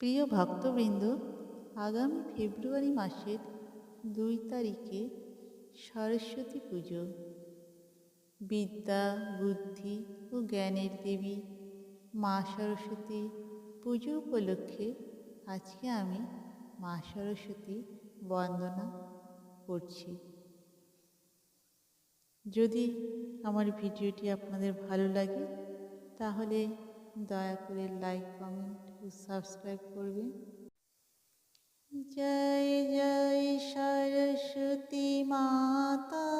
প্রিয় ভক্তবৃন্দ, আগামী ফেব্রুয়ারি মাসের দুই তারিখে সরস্বতী পুজো। বিদ্যা, বুদ্ধি ও জ্ঞানের দেবী মা সরস্বতী পুজো উপলক্ষে আজকে আমি মা সরস্বতী বন্দনা করছি। যদি আমার ভিডিওটি আপনাদের ভালো লাগে, তাহলে দয়া করে লাইক কমেন্ট ও সাবস্ক্রাইব করবেন। জয় জয় সরস্বতী মাতা।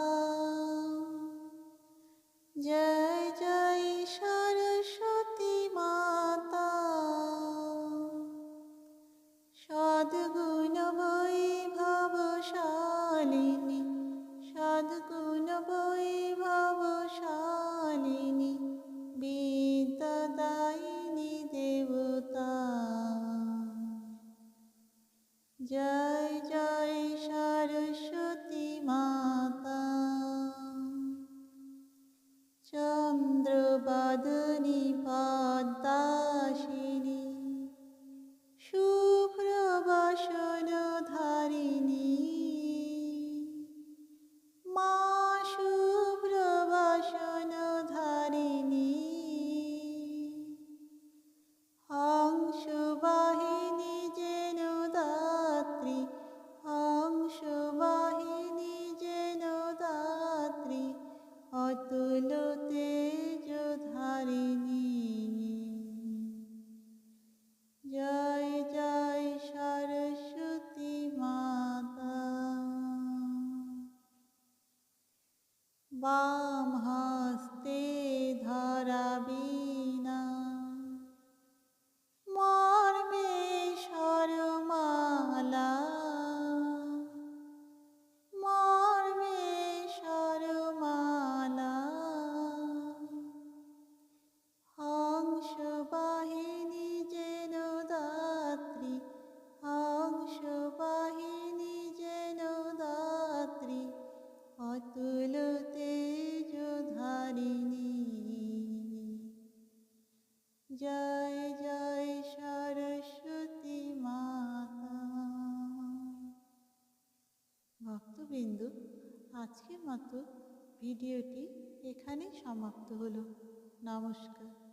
জয় জয় সরস্বতী মাতা। সদ্গুণ বৈভবশালিনী বাম হস্তে ধরা বীণা মর্মে সরমালা মর্মে সরমালা হংস বাহিনী যেন দাত্রী হংস বাহিনী যেন দাত্রী অতুল তেজ ধারিণী জয় জয় সরস্বতী মাতা। ভক্তবৃন্দ আজকের মতো ভিডিওটি এখানেই সমাপ্ত হলো। নমস্কার।